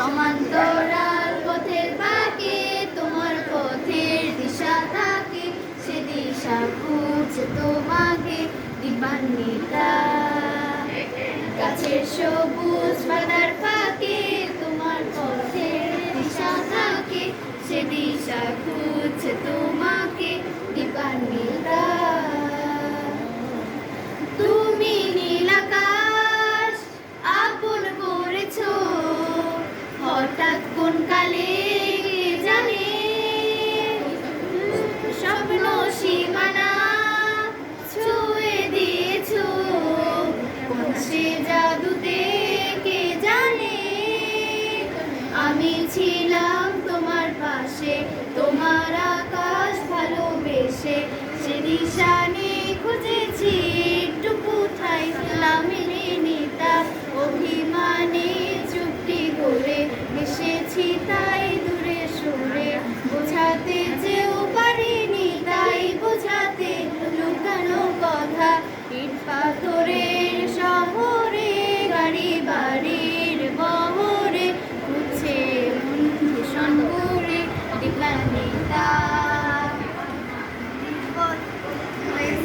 সমান্তরাল পথের বাঁকে তোমার পথের দিশা থাকে, সে দিশা খুঁজছে তোমাকে দিবান্বিতা গাছের সবুজ পাতার ফাঁকে, তোমার পথের দিশা থাকে, সে দিশা খুঁজ হঠাৎ কোন কালে জানে? স্বপ্ন, সীমানা ছুঁয়ে দিয়েছ। সে জাদুতে কে জানে? আমি ছিলাম তোমার পাশে, তোমার আকাশ ভালোবেসে, সে দিশানে খুঁজেছি